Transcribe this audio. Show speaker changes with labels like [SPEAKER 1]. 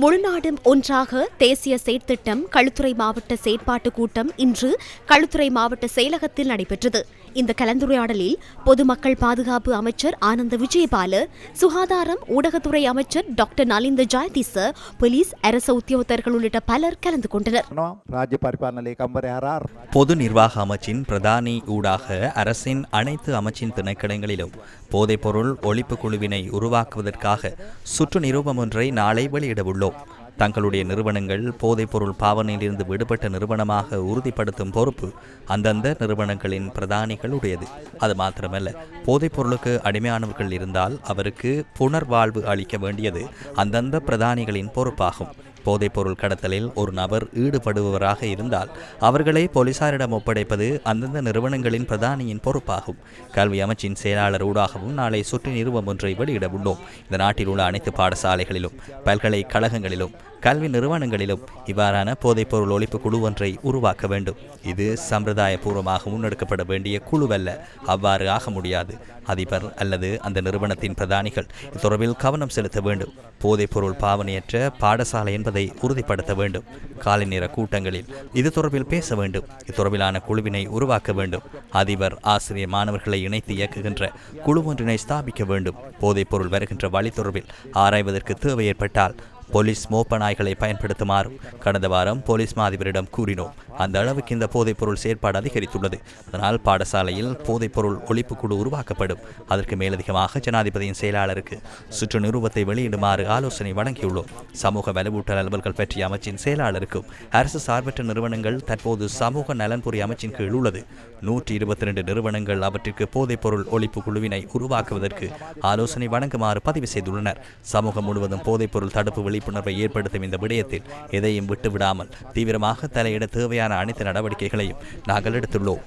[SPEAKER 1] முழுநாடும் ஒன்றாக தேசிய செயற்திட்டம் களுத்துறை மாவட்ட செயற்பாட்டு கூட்டம் இன்று களுத்துறை மாவட்ட செயலகத்தில் நடைபெற்றது. இந்த கலந்துரையாடலில் பொதுமக்கள் பாதுகாப்பு அமைச்சர் ஆனந்த விஜயபால சுகாதாரம் ஊடகத்துறை அமைச்சர் டாக்டர் நலிந்த ஜாயதிச போலீஸ் அரச உத்தியோகத்தர்கள் உள்ளிட்ட பலர் கலந்து கொண்டனர்.
[SPEAKER 2] பொது நிர்வாக அமைச்சின் பிரதானி ஊடாக அரசின் அனைத்து அமைச்சின் திணைக்களங்களிலும் போதைப்பொருள் ஒழிப்பு குழுவினை உருவாக்குவதற்காக சுற்று நிரூபம் ஒன்றை நாளை வெளியிடவுள்ளோம். தங்களுடைய நிறுவனங்கள் போதைப்பொருள் பாவனையிலிருந்து விடுபட்ட நிறுவனமாக உறுதிப்படுத்தும் பொறுப்பு அந்தந்த நிறுவனங்களின் பிரதானிகளுடையது. அது மாத்திரமல்ல போதைப்பொருளுக்கு அடிமையானவர்கள் இருந்தால் அவருக்கு புனர்வாழ்வு அளிக்க வேண்டியது அந்தந்த பிரதானிகளின் பொறுப்பாகும். போதைப்பொருள் கடத்தலில் ஒரு நபர் ஈடுபடுபவராக இருந்தால் அவர்களை போலீசாரிடம் ஒப்படைப்பது அந்தந்த நிறுவனங்களின் பிரதானியின் பொறுப்பாகும். கல்வி அமைச்சின் செயலாளர் ஊடாகவும் நாளை சுற்று நிறுவம் ஒன்றை வெளியிட உள்ளோம். இந்த நாட்டில் உள்ள அனைத்து பாடசாலைகளிலும் பல்கலைக்கழகங்களிலும் கல்வி நிறுவனங்களிலும் இவ்வாறான போதைப்பொருள் ஒழிப்பு குழு ஒன்றை உருவாக்க வேண்டும். இது சம்பிரதாயபூர்வமாக முன்னெடுக்கப்பட வேண்டிய குழுவல்ல. அவ்வாறு ஆக முடியாது. அதிபர் அல்லது அந்த நிறுவனத்தின் பிரதானிகள் தொடர்பில் கவனம் செலுத்த வேண்டும். போதைப்பொருள் பாவனையற்ற பாடசாலை என்பதை உறுதிப்படுத்த வேண்டும். காலை நேர கூட்டங்களில் இது தொடர்பில் பேச வேண்டும். இத்தொடர்பிலான குழுவினை உருவாக்க வேண்டும். அதிபர் ஆசிரியர் மாணவர்களை இணைத்து இயக்குகின்ற குழு ஒன்றினை ஸ்தாபிக்க வேண்டும். போதைப்பொருள் வருகின்ற வழி தொடர்பில் ஆராய்வதற்கு தேவை ஏற்பட்டால் போலீஸ் மோப்ப நாய்களை பயன்படுத்துமாறும் கடந்த வாரம் போலீஸ் மாதிபரிடம் கூறினோம். அந்த அளவுக்கு இந்த போதைப்பொருள் செயற்பாடு அதிகரித்துள்ளது. அதனால் பாடசாலையில் போதைப்பொருள் ஒழிப்பு குழு உருவாக்கப்படும். அதற்கு மேலதிகமாக ஜனாதிபதியின் செயலாளருக்கு சுற்று நிறுவத்தை வெளியிடுமாறு ஆலோசனை வழங்கியுள்ளோம். சமூக வலுவூட்டல் அலுவல்கள் பற்றிய அமைச்சின் செயலாளருக்கும் அரசு சார்பற்ற நிறுவனங்கள் தற்போது சமூக நலன்புரி அமைச்சின் கீழ் உள்ளது. நூற்றி இருபத்தி ரெண்டு நிறுவனங்கள் அவற்றிற்கு போதைப்பொருள் ஒழிப்பு குழுவினை உருவாக்குவதற்கு ஆலோசனை வழங்குமாறு பதிவு செய்துள்ளனர். சமூகம் முழுவதும் போதைப்பொருள் தடுப்பு விழிப்புணர்வை ஏற்படுத்தும் இந்த விடயத்தில் எதையும் விட்டுவிடாமல் தீவிரமாக தலையிட தேவையான தேவையான அனைத்து நடவடிக்கைகளையும் நாங்கள் எடுத்துள்ளோம்.